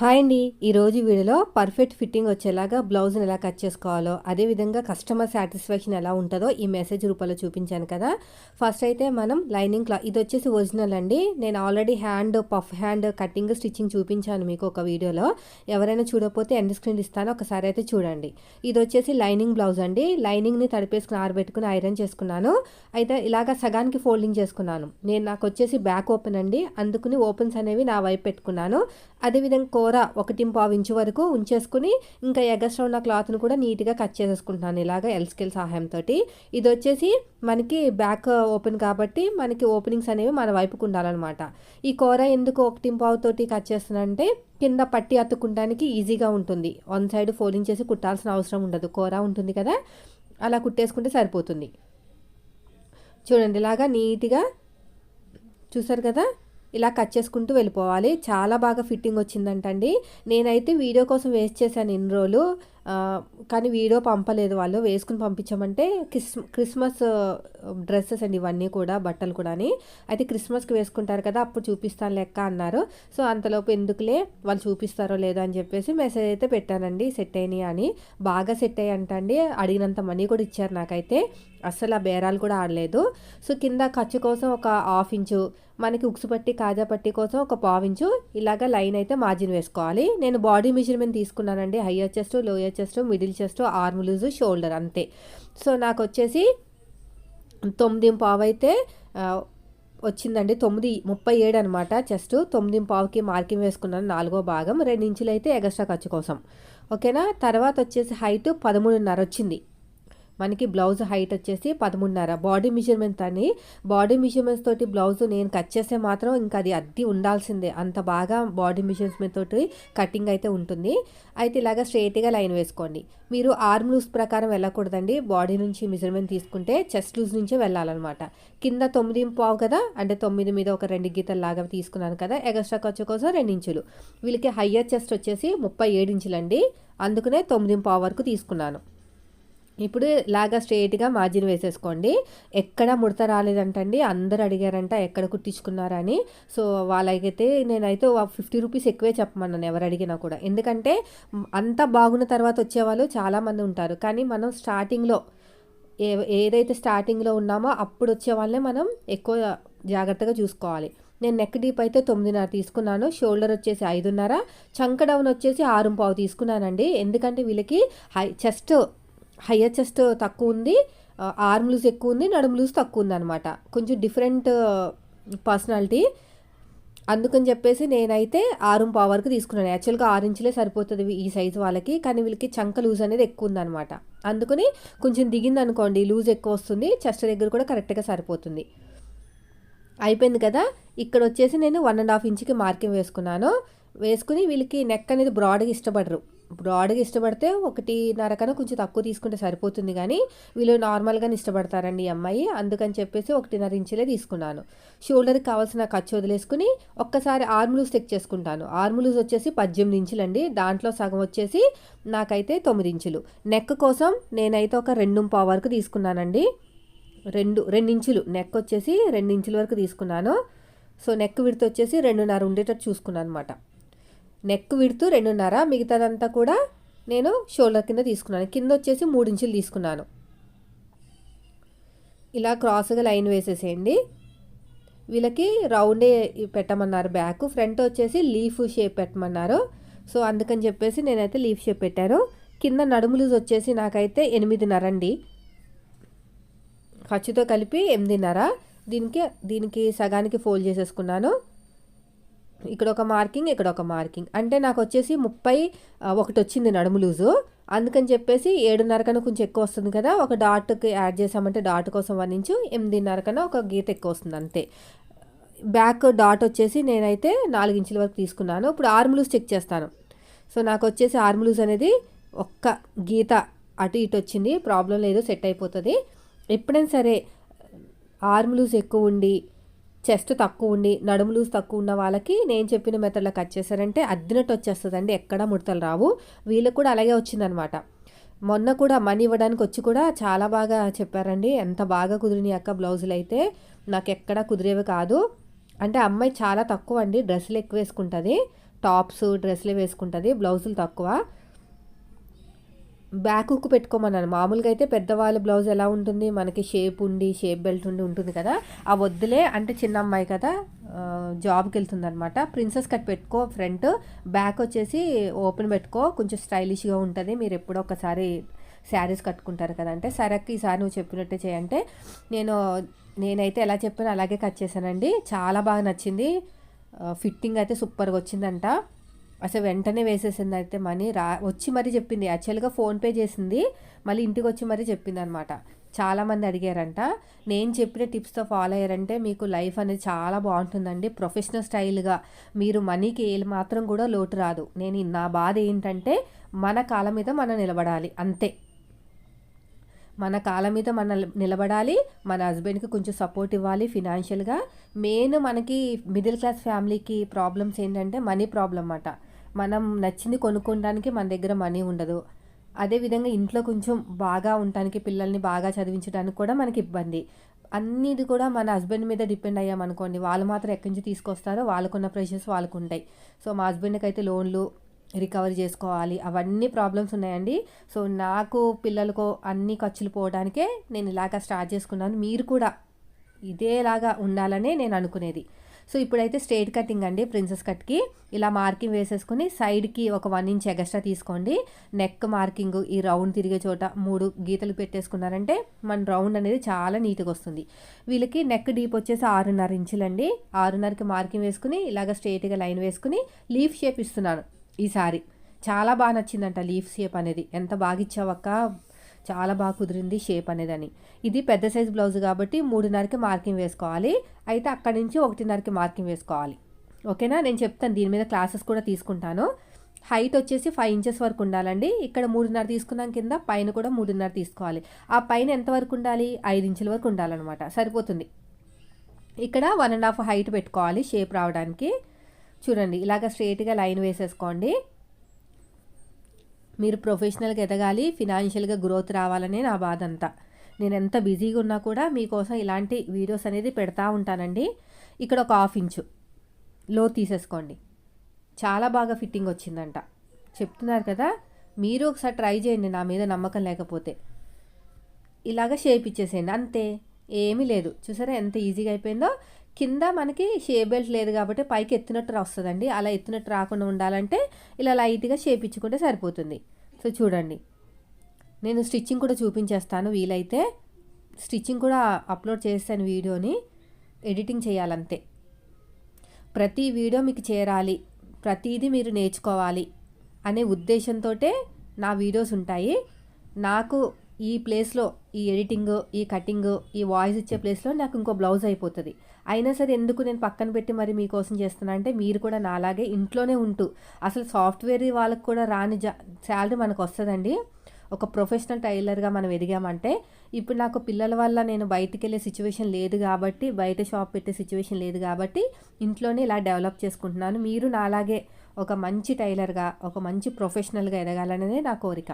Hi అండి. ఈరోజు వీడియోలో పర్ఫెక్ట్ ఫిట్టింగ్ వచ్చేలాగా బ్లౌజ్ని ఎలా కట్ చేసుకోవాలో అదేవిధంగా కస్టమర్ సాటిస్ఫాక్షన్ ఎలా ఉంటుందో ఈ మెసేజ్ రూపంలో చూపించాను కదా. ఫస్ట్ అయితే మనం లైనింగ్ క్లా ఇది వచ్చేసి ఒరిజినల్ అండి. నేను already hand puff hand cutting stitching చూపించాను మీకు ఒక వీడియోలో. ఎవరైనా చూడకపోతే ఎండ్ స్క్రీన్ ఇస్తాను ఒకసారి అయితే చూడండి. ఇది వచ్చేసి లైనింగ్ బ్లౌజ్ అండి. లైనింగ్ని తడిపేసుకుని ఆరబెట్టుకుని ఐరన్ చేసుకున్నాను. అయితే ఇలాగ సగానికి ఫోల్డింగ్ చేసుకున్నాను. నేను నాకు వచ్చేసి బ్యాక్ ఓపెన్ అండి. అందుకుని ఓపెన్స్ అనేవి నా వైపు పెట్టుకున్నాను. అదేవిధంగా కూర ఒకటి పావు ఇంచు వరకు ఉంచేసుకుని ఇంకా ఎగస్ట్రా ఉన్న క్లాత్ను కూడా నీట్గా కట్ చేసేసుకుంటున్నాను ఇలాగ ఎల్స్కేల్ సహాయంతో ఇది వచ్చేసి మనకి బ్యాక్ ఓపెన్ కాబట్టి మనకి ఓపెనింగ్స్ అనేవి మన వైపుకు ఉండాలన్నమాట. ఈ కూర ఎందుకు ఒకటి పావు తోటి కట్ చేస్తున్నానంటే కింద పట్టి అతుక్కుంటానికి ఈజీగా ఉంటుంది. వన్ సైడ్ ఫోల్డింగ్ చేసి కుట్టాల్సిన అవసరం ఉండదు. కూర ఉంటుంది కదా అలా కుట్టేసుకుంటే సరిపోతుంది. చూడండి ఇలాగా నీట్గా చూసారు కదా? ఇలా కట్ చేసుకుంటూ వెళ్ళిపోవాలి. చాలా బాగా ఫిట్టింగ్ వచ్చిందంటండి. నేనైతే వీడియో కోసం వేస్ట్ చేశాను ఇన్ని రోజులు. కానీ వీడియో పంపలేదు వాళ్ళు. వేసుకుని పంపించామంటే క్రిస్ క్రిస్మస్ డ్రెస్సెస్ అండి ఇవన్నీ కూడా బట్టలు కూడా అయితే క్రిస్మస్కి వేసుకుంటారు కదా అప్పుడు చూపిస్తాను లెక్క అన్నారు. సో అంతలోపు ఎందుకులే వాళ్ళు చూపిస్తారో లేదో అని చెప్పేసి మెసేజ్ అయితే పెట్టానండి సెట్ అయినాయి అని. బాగా సెట్ అయ్యి అంటండి అడిగినంత మనీ కూడా ఇచ్చారు నాకైతే. అస్సలు ఆ బేరాలు కూడా ఆడలేదు. సో కింద ఖర్చు కోసం ఒక హాఫ్ ఇంచు మనకి ఉక్సు పట్టి కాజా పట్టి కోసం ఒక పావించు ఇలాగ లైన్ అయితే మార్జిన్ వేసుకోవాలి. నేను బాడీ మెజర్మెంట్ తీసుకున్నానండి higher chest lower chest middle chest arm loose shoulder అంతే. సో నాకు వచ్చేసి తొమ్మిది పావు అయితే వచ్చిందండి. తొమ్మిది ముప్పై ఏడు అనమాట చెస్ట్ తొమ్మిది పావుకి మార్కింగ్ వేసుకున్నాను నాలుగో భాగం. రెండు ఇంచులు అయితే ఎగస్ట్రా ఖర్చు కోసం. ఓకేనా? తర్వాత వచ్చేసి హైట్ పదమూడున్నర వచ్చింది. మనకి బ్లౌజ్ హైట్ వచ్చేసి పదమూడున్నర. బాడీ మెజర్మెంట్ అని బాడీ మెజర్మెంట్స్ తోటి బ్లౌజ్ నేను కట్ చేస్తే మాత్రం ఇంకా అది అద్దీ ఉండాల్సిందే. అంత బాగా బాడీ మెజర్మెంట్ తోటి కటింగ్ అయితే ఉంటుంది. అయితే ఇలాగ స్ట్రైట్గా లైన్ వేసుకోండి. మీరు ఆర్మ్ లూస్ ప్రకారం వెళ్ళకూడదండి. బాడీ నుంచి మెజర్మెంట్ తీసుకుంటే చెస్ట్ లూజ్ నుంచే వెళ్ళాలన్నమాట. కింద తొమ్మిది పావు కదా అంటే తొమ్మిది మీద ఒక రెండు గీతలు లాగా తీసుకున్నాను కదా ఎగస్ట్రా ఖర్చు కోసం రెండు ఇంచులు. వీళ్ళకి హయ్యర్ చెస్ట్ వచ్చేసి ముప్పై ఏడు ఇంచులండి. అందుకనే తొమ్మిది పావు వరకు తీసుకున్నాను. ఇప్పుడు లాగా స్ట్రేట్గా మార్జిన్ వేసేసుకోండి. ఎక్కడ ముడత రాలేదంటండి. అందరు అడిగారంట ఎక్కడ కుట్టించుకున్నారని. సో వాళ్ళకైతే నేనైతే ఫిఫ్టీ రూపీస్ ఎక్కువే చెప్పమన్నాను ఎవరు అడిగినా కూడా. ఎందుకంటే అంత బాగున్న తర్వాత వచ్చేవాళ్ళు చాలామంది ఉంటారు. కానీ మనం స్టార్టింగ్లో ఏ ఏదైతే స్టార్టింగ్లో ఉన్నామో అప్పుడు వచ్చే వాళ్ళనే మనం ఎక్కువ జాగ్రత్తగా చూసుకోవాలి. నేను నెక్ డీప్ అయితే తొమ్మిదిన్నర తీసుకున్నాను. షోల్డర్ వచ్చేసి ఐదున్నర. చంక డౌన్ వచ్చేసి ఆరు పావు తీసుకున్నానండి. ఎందుకంటే వీళ్ళకి హై చెస్ట్ హయ్యర్ చెస్ట్ తక్కువ ఉంది ఆర్మ్ లూజ్ ఎక్కువ ఉంది నడుము లూజ్ తక్కువ ఉంది అనమాట కొంచెం డిఫరెంట్ పర్సనాలిటీ. అందుకని చెప్పేసి నేనైతే ఆరు పావు వరకు తీసుకున్నాను. యాక్చువల్గా ఆరు ఇంచులే సరిపోతుంది ఈ సైజు వాళ్ళకి కానీ వీళ్ళకి చంక లూజ్ అనేది ఎక్కువ ఉందన్నమాట అందుకని కొంచెం దిగింది అనుకోండి లూజ్ ఎక్కువ వస్తుంది చెస్ట్ దగ్గర కూడా కరెక్ట్గా సరిపోతుంది. అయిపోయింది కదా? ఇక్కడ వచ్చేసి నేను వన్ అండ్ హాఫ్ ఇంచ్కి మార్కింగ్ వేసుకున్నాను. వేసుకుని వీళ్ళకి నెక్ అనేది బ్రాడ్గా ఇష్టపడరు. బ్రాడ్గా ఇష్టపడితే ఒకటి నరకన కొంచెం తక్కువ తీసుకుంటే సరిపోతుంది కానీ వీళ్ళు నార్మల్గానే ఇష్టపడతారండి ఈ అమ్మాయి. అందుకని చెప్పేసి ఒకటిన్నర ఇంచులే తీసుకున్నాను. షోల్డర్కి కావాల్సిన ఖర్చు వదిలేసుకుని ఒక్కసారి ఆర్ములూస్ చెక్ చేసుకుంటాను. ఆర్ములూస్ వచ్చేసి పద్దెనిమిది ఇంచులండి. దాంట్లో సగం వచ్చేసి నాకైతే తొమ్మిది ఇంచులు. నెక్ కోసం నేనైతే ఒక రెండు పావు వరకు తీసుకున్నానండి. రెండు రెండు ఇంచులు. నెక్ వచ్చేసి రెండు ఇంచుల వరకు తీసుకున్నాను. సో నెక్ విడత వచ్చేసి రెండున్నర ఉండేటట్టు చూసుకున్నాను అనమాట నెక్ విడుతూ రెండున్నర మిగతాదంతా కూడా నేను షోల్డర్ కింద తీసుకున్నాను. కింద వచ్చేసి మూడు ఇంచులు తీసుకున్నాను. ఇలా క్రాస్గా లైన్ వేసేసేయండి. వీళ్ళకి రౌండే పెట్టమన్నారు బ్యాక్. ఫ్రంట్ వచ్చేసి లీఫ్ షేప్ పెట్టమన్నారు. సో అందుకని చెప్పేసి నేనైతే లీఫ్ షేప్ పెట్టాను. కింద నడుము లూజ్ వచ్చేసి నాకైతే ఎనిమిదిన్నర అండి. ఖర్చుతో కలిపి ఎనిమిదిన్నర. దీనికి దీనికి సగానికి ఫోల్డ్ చేసేసుకున్నాను. ఇక్కడ ఒక మార్కింగ్ ఇక్కడ ఒక మార్కింగ్. అంటే నాకు వచ్చేసి ముప్పై ఒకటి వచ్చింది నడుము లూజు. అందుకని చెప్పేసి ఏడున్నర కన్నా కొంచెం ఎక్కువ వస్తుంది కదా ఒక డాట్కి యాడ్ చేసామంటే డాట్ కోసం వన్ ఇంచు ఎనిమిదిన్నర కన్నా ఒక గీత ఎక్కువ వస్తుంది అంతే. బ్యాక్ డాట్ వచ్చేసి నేనైతే నాలుగు ఇంచుల వరకు తీసుకున్నాను. ఇప్పుడు ఆర్మ్ లూజ్ చెక్ చేస్తాను. సో నాకు వచ్చేసి ఆర్మ్ లూజ్ అనేది ఒక్క గీత అటు ఇటు వచ్చింది ప్రాబ్లం లేదు సెట్ అయిపోతుంది. ఎప్పుడైనా సరే ఆర్మ్ లూజ్ ఎక్కువ ఉండి చెస్ట్ తక్కువ ఉండి నడుము లూజ్ తక్కువ ఉన్న వాళ్ళకి నేను చెప్పిన మెథడ్లో కట్ చేశారంటే అద్దినట్టు వచ్చేస్తుందండి ఎక్కడా ముడతలు రావు. వీళ్ళకి కూడా అలాగే వచ్చిందనమాట. మొన్న కూడా మనీ ఇవ్వడానికి వచ్చి కూడా చాలా బాగా చెప్పారండి ఎంత బాగా కుదిరినాయి అక్క బ్లౌజులు అయితే. నాకు ఎక్కడా కుదిరేవి కాదు. అంటే అమ్మాయి చాలా తక్కువ అండి డ్రెస్సులు ఎక్కువ వేసుకుంటుంది. టాప్స్ డ్రెస్సులు వేసుకుంటుంది బ్లౌజులు తక్కువ. బ్యాక్ పెట్టుకోమన్నాను మామూలుగా అయితే పెద్దవాళ్ళ బ్లౌజ్ ఎలా ఉంటుంది? మనకి షేప్ ఉండి షేప్ బెల్ట్ ఉండి ఉంటుంది కదా. ఆ వద్దులే అంటే చిన్న అమ్మాయి కదా జాబ్కి వెళ్తుందనమాట ప్రిన్సెస్ కట్ పెట్టుకో ఫ్రంట్. బ్యాక్ వచ్చేసి ఓపెన్ పెట్టుకో. కొంచెం స్టైలిష్గా ఉంటుంది. మీరు ఎప్పుడో ఒకసారి శారీస్ కట్టుకుంటారు కదా అంటే. సరే ఈసారి నువ్వు చెప్పినట్టే చేయంటే నేను నేనైతే ఎలా చెప్పానో అలాగే కట్ చేశానండి. చాలా బాగా నచ్చింది. ఫిట్టింగ్ అయితే సూపర్గా వచ్చిందంట. అసలు వెంటనే వేసేసింది అయితే మనీ. రా వచ్చి మరీ చెప్పింది. యాక్చువల్గా ఫోన్పే చేసింది. మళ్ళీ ఇంటికి వచ్చి మరీ చెప్పింది అనమాట చాలామంది అడిగారంట. నేను చెప్పిన టిప్స్తో ఫాలో అయ్యారంటే మీకు లైఫ్ అనేది చాలా బాగుంటుందండి. ప్రొఫెషనల్ స్టైల్గా మీరు మనీకి ఏ మాత్రం కూడా లోటు రాదు. నేను నా బాధ ఏంటంటే మన కాళ్ళ మీద మనం నిలబడాలి. అంతే. మన కాళ్ళ మీద మన నిలబడాలి. మన హస్బెండ్కి కొంచెం సపోర్ట్ ఇవ్వాలి ఫినాన్షియల్గా. మెయిన్ మనకి మిడిల్ క్లాస్ ఫ్యామిలీకి ప్రాబ్లమ్స్ ఏంటంటే మనీ ప్రాబ్లం అన్నమాట. మనం నచ్చింది కొనుక్కోవడానికి మన దగ్గర మనీ ఉండదు. అదేవిధంగా ఇంట్లో కొంచెం బాగా ఉండటానికి పిల్లల్ని బాగా చదివించడానికి కూడా మనకి ఇబ్బంది. అన్నిది కూడా మన హస్బెండ్ మీద డిపెండ్ అయ్యామనుకోండి వాళ్ళు మాత్రం ఎక్కడి నుంచి తీసుకొస్తారో వాళ్ళకున్న ప్రెషర్స్ వాళ్ళకు ఉంటాయి. సో మా హస్బెండ్కి అయితే లోన్లు రికవరీ చేసుకోవాలి. అవన్నీ ప్రాబ్లమ్స్ ఉన్నాయండి. సో నాకు పిల్లలకు అన్ని ఖర్చులు పోవడానికే నేను ఇలాగా స్టార్ట్ చేసుకున్నాను. మీరు కూడా ఇదేలాగా ఉండాలనే నేను అనుకునేది. సో ఇప్పుడైతే స్ట్రేట్ కటింగ్ అండి ప్రిన్సెస్ కట్కి. ఇలా మార్కింగ్ వేసేసుకుని సైడ్కి ఒక వన్ ఇంచ్ ఎగస్ట్రా తీసుకోండి. నెక్ మార్కింగ్ ఈ రౌండ్ తిరిగే చోట మూడు గీతలు పెట్టేసుకున్నారంటే మన రౌండ్ అనేది చాలా నీట్గా వస్తుంది. వీళ్ళకి నెక్ డీప్ వచ్చేసి ఆరున్నర ఇంచులండి. ఆరున్నరకి మార్కింగ్ వేసుకుని ఇలాగ స్ట్రేట్గా లైన్ వేసుకుని లీఫ్ షేప్ ఇస్తున్నాను ఈసారి. చాలా బాగా నచ్చిందంట లీఫ్ షేప్ అనేది. ఎంత బాగా ఇచ్చావక్క? చాలా బాగా కుదిరింది షేప్ అనేది అని ఇది పెద్ద సైజ్ బ్లౌజ్ కాబట్టి మూడున్నరకి మార్కింగ్ వేసుకోవాలి. అయితే అక్కడి నుంచి ఒకటిన్నరకి మార్కింగ్ వేసుకోవాలి. ఓకేనా? నేను చెప్తాను దీని మీద క్లాసెస్ కూడా తీసుకుంటాను. హైట్ వచ్చేసి ఫైవ్ ఇంచెస్ వరకు ఉండాలండి. ఇక్కడ మూడున్నర తీసుకున్నాం కింద పైన కూడా మూడున్నర తీసుకోవాలి. ఆ పైన ఎంతవరకు ఉండాలి? ఐదు ఇంచుల వరకు ఉండాలన్నమాట. సరిపోతుంది. ఇక్కడ వన్ అండ్ హాఫ్ హైట్ పెట్టుకోవాలి షేప్ రావడానికి. చూడండి ఇలాగ స్ట్రేట్గా లైన్ వేసేసుకోండి. మీరు ప్రొఫెషనల్గా ఎదగాలి ఫినాన్షియల్గా గ్రోత్ రావాలనే నా బాధ అంతా నేను ఎంత బిజీగా ఉన్నా కూడా మీకోసం ఇలాంటి వీడియోస్ అనేది పెడతా ఉంటానండి. ఇక్కడ ఒక హాఫ్ ఇంచు లో తీసేసుకోండి. చాలా బాగా ఫిట్టింగ్ వచ్చిందంట. చెప్తున్నారు కదా మీరు ఒకసారి ట్రై చేయండి నా మీద నమ్మకం లేకపోతే. ఇలాగ షేప్ ఇచ్చేసేయండి. అంతే ఏమీ లేదు. చూసారా ఎంత ఈజీగా అయిపోయిందో? కింద మనకి షేప్ బెల్ట్ లేదు కాబట్టి పైకి ఎత్తినట్టు వస్తుందండి. అలా ఎత్తినట్టు రాకుండా ఉండాలంటే ఇలా లైట్గా షేప్ ఇచ్చుకుంటే సరిపోతుంది. సో చూడండి. నేను స్టిచ్చింగ్ కూడా చూపించేస్తాను వీలైతే. స్టిచ్చింగ్ కూడా అప్లోడ్ చేస్తాను వీడియోని. ఎడిటింగ్ చేయాలంతే. ప్రతి వీడియో మీకు చేరాలి. ప్రతిదీ మీరు నేర్చుకోవాలి అనే ఉద్దేశంతో నా వీడియోస్ ఉంటాయి. నాకు ఈ ప్లేస్లో ఈ ఎడిటింగ్ ఈ కటింగ్ ఈ వాయిస్ ఇచ్చే ప్లేస్లో నాకు ఇంకో బ్లౌజ్ అయిపోతుంది. అయినా సరే ఎందుకు నేను పక్కన పెట్టి మరి మీకోసం చేస్తున్నా అంటే మీరు కూడా నాలాగే ఇంట్లోనే ఉంటూ అసలు సాఫ్ట్వేర్ వాళ్ళకి కూడా రాని జా శాలరీ మనకు వస్తుందండి ఒక ప్రొఫెషనల్ టైలర్గా మనం ఎదిగామంటే ఇప్పుడు నాకు పిల్లల వల్ల నేను బయటికి వెళ్ళే సిచ్యువేషన్ లేదు కాబట్టి బయట షాప్ పెట్టే సిచ్యువేషన్ లేదు కాబట్టి ఇంట్లోనే ఇలా డెవలప్ చేసుకుంటున్నాను. మీరు నాలాగే ఒక మంచి టైలర్గా ఒక మంచి ప్రొఫెషనల్గా ఎదగాలనేది నా కోరిక.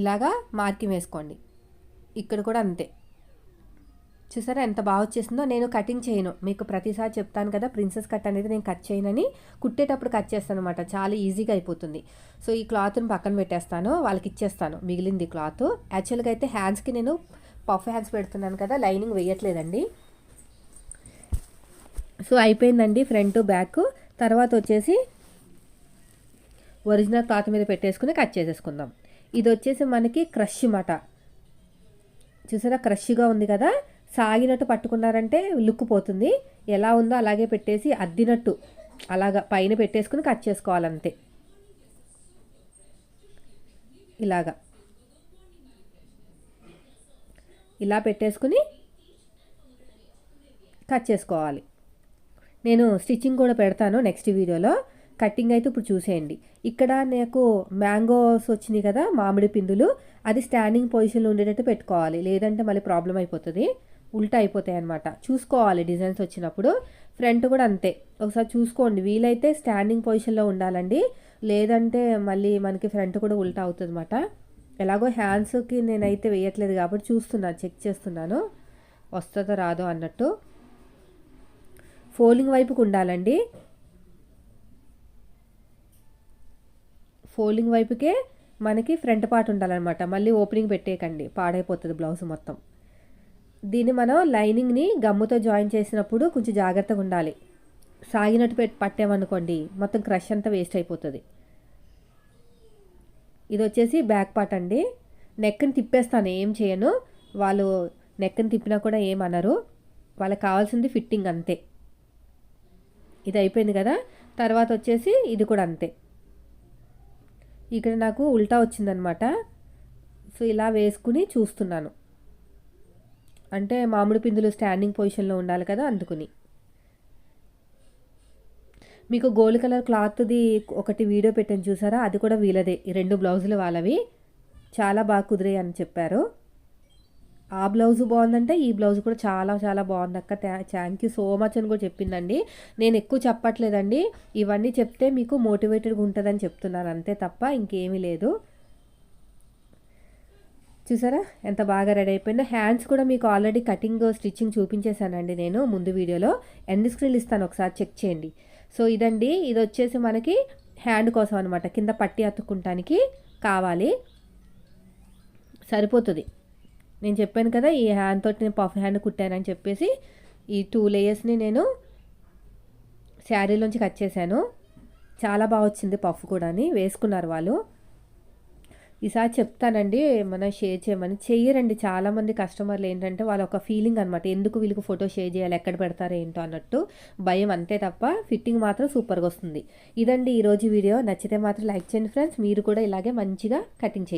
ఇలాగా మార్కింగ్ వేసుకోండి ఇక్కడ కూడా అంతే. చూసారా ఎంత బాగా వచ్చేసిందో? నేను కటింగ్ చేయను. మీకు ప్రతిసారి చెప్తాను కదా ప్రిన్సెస్ కట్ అనేది నేను కట్ చేయనని కుట్టేటప్పుడు కట్ చేస్తాను అనమాట చాలా ఈజీగా అయిపోతుంది. సో ఈ క్లాత్ని పక్కన పెట్టేస్తాను. వాళ్ళకి ఇచ్చేస్తాను మిగిలింది క్లాత్. యాక్చువల్గా అయితే హ్యాండ్స్కి నేను పఫ్ హ్యాండ్స్ పెడుతున్నాను కదా లైనింగ్ వేయట్లేదండి. సో అయిపోయిందండి ఫ్రంట్ బ్యాక్. తర్వాత వచ్చేసి ఒరిజినల్ క్లాత్ మీద పెట్టేసుకుని కట్ చేసేసుకుందాం. ఇది వచ్చేసి మనకి క్రష్ మాట. చూసారా? క్రష్గా ఉంది కదా? సాగినట్టు పట్టుకున్నారంటే లుక్ పోతుంది. ఎలా ఉందో అలాగే పెట్టేసి అద్దినట్టు. అలాగా పైన పెట్టేసుకుని కట్ చేసుకోవాలంతే. ఇలాగా. ఇలా పెట్టేసుకుని కట్ చేసుకోవాలి. నేను స్టిచ్చింగ్ కూడా పెడతాను నెక్స్ట్ వీడియోలో. కటింగ్ అయితే ఇప్పుడు చూసేయండి. ఇక్కడ నాకు మ్యాంగోస్ వచ్చినాయి కదా మామిడి పిందులు అది స్టాండింగ్ పొజిషన్లో ఉండేటట్టు పెట్టుకోవాలి. లేదంటే మళ్ళీ ప్రాబ్లం అయిపోతుంది. ఉల్టా అయిపోతాయి అనమాట చూసుకోవాలి డిజైన్స్ వచ్చినప్పుడు. ఫ్రంట్ కూడా అంతే. ఒకసారి చూసుకోండి. వీలైతే స్టాండింగ్ పొజిషన్లో ఉండాలండి. లేదంటే మళ్ళీ మనకి ఫ్రంట్ కూడా ఉల్టా అవుతుంది అనమాట ఎలాగో హ్యాండ్స్కి నేనైతే వేయట్లేదు కాబట్టి చూస్తున్నాను చెక్ చేస్తున్నాను. వస్తుందో రాదో అన్నట్టు. ఫోలింగ్ వైపుకు ఉండాలండి. ఫోల్డింగ్ వైపుకే మనకి ఫ్రంట్ పార్ట్ ఉండాలన్నమాట. మళ్ళీ ఓపెనింగ్ పెట్టేయకండి. పాడైపోతుంది బ్లౌజ్ మొత్తం. దీన్ని మనం లైనింగ్ని గమ్ముతో జాయిన్ చేసినప్పుడు కొంచెం జాగ్రత్తగా ఉండాలి. సాగినట్టు పెట్టి పట్టామనుకోండి మొత్తం క్రష్ అంతా వేస్ట్ అయిపోతుంది. ఇది వచ్చేసి బ్యాక్ పార్ట్ అండి. నెక్ని తిప్పేస్తాను ఏం చేయను. వాళ్ళు నెక్ని తిప్పినా కూడా ఏమనరు వాళ్ళకి కావాల్సింది ఫిట్టింగ్ అంతే. ఇది అయిపోయింది కదా? తర్వాత వచ్చేసి ఇది కూడా అంతే. ఇక్కడ నాకు ఉల్టా వచ్చిందనమాట. సో ఇలా వేసుకుని చూస్తున్నాను. అంటే మామిడి పిందులు స్టాండింగ్ పొజిషన్లో ఉండాలి కదా అందుకుని. మీకు గోల్డ్ కలర్ క్లాత్ది ఒకటి వీడియో పెట్టాను చూసారా? అది కూడా వీలదే రెండు బ్లౌజులు వాళ్ళవి. చాలా బాగా కుదిరాయి అని చెప్పారు. ఆ బ్లౌజ్ బాగుందంటే ఈ బ్లౌజ్ కూడా చాలా చాలా బాగుంది అక్క. థ్యాంక్ యూ సో మచ్ అని కూడా చెప్పిందండి. నేను ఎక్కువ చెప్పట్లేదండి. ఇవన్నీ చెప్తే మీకు మోటివేటెడ్గా ఉంటుందని చెప్తున్నాను అంతే తప్ప ఇంకేమీ లేదు. చూసారా? ఎంత బాగా రెడీ అయిపోయిందో. హ్యాండ్స్ కూడా మీకు ఆల్రెడీ కటింగ్ స్టిచ్చింగ్ చూపించేశానండి నేను ముందు వీడియోలో. ఎన్ని స్క్రీన్ ఇస్తాను ఒకసారి చెక్ చేయండి. సో ఇదండి. ఇది వచ్చేసి మనకి హ్యాండ్ కోసం అనమాట కింద పట్టి అతుక్కుంటానికి కావాలి. సరిపోతుంది. నేను చెప్పాను కదా ఈ హ్యాండ్ తోటి నేను పఫ్ హ్యాండ్ కుట్టానని చెప్పేసి ఈ టూ లేయర్స్ని నేను శారీలోంచి కట్ చేశాను. చాలా బాగా వచ్చింది పఫ్ కూడా వేసుకున్నారు వాళ్ళు. ఈసారి చెప్తానండి ఏమైనా షేర్ చేయమని. చెయ్యరండి చాలామంది కస్టమర్లు ఏంటంటే వాళ్ళ ఒక ఫీలింగ్ అనమాట ఎందుకు వీళ్ళకి ఫోటో షేర్ చేయాలి ఎక్కడ పెడతారో ఏంటో అన్నట్టు. భయం అంతే తప్ప ఫిట్టింగ్ మాత్రం సూపర్గా వస్తుంది. ఇదండి ఈరోజు వీడియో. నచ్చితే మాత్రం లైక్ చేయండి ఫ్రెండ్స్ మీరు కూడా ఇలాగే మంచిగా కటింగ్ చేయండి.